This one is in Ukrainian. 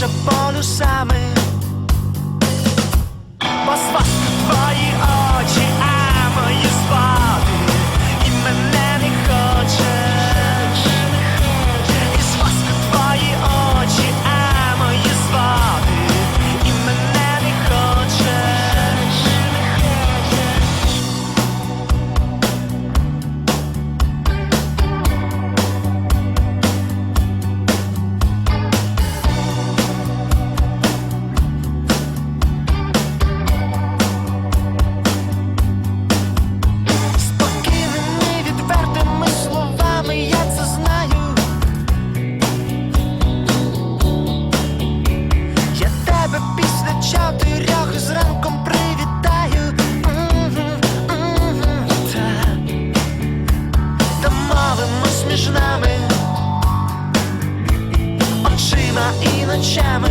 лише полюсами. і ночами.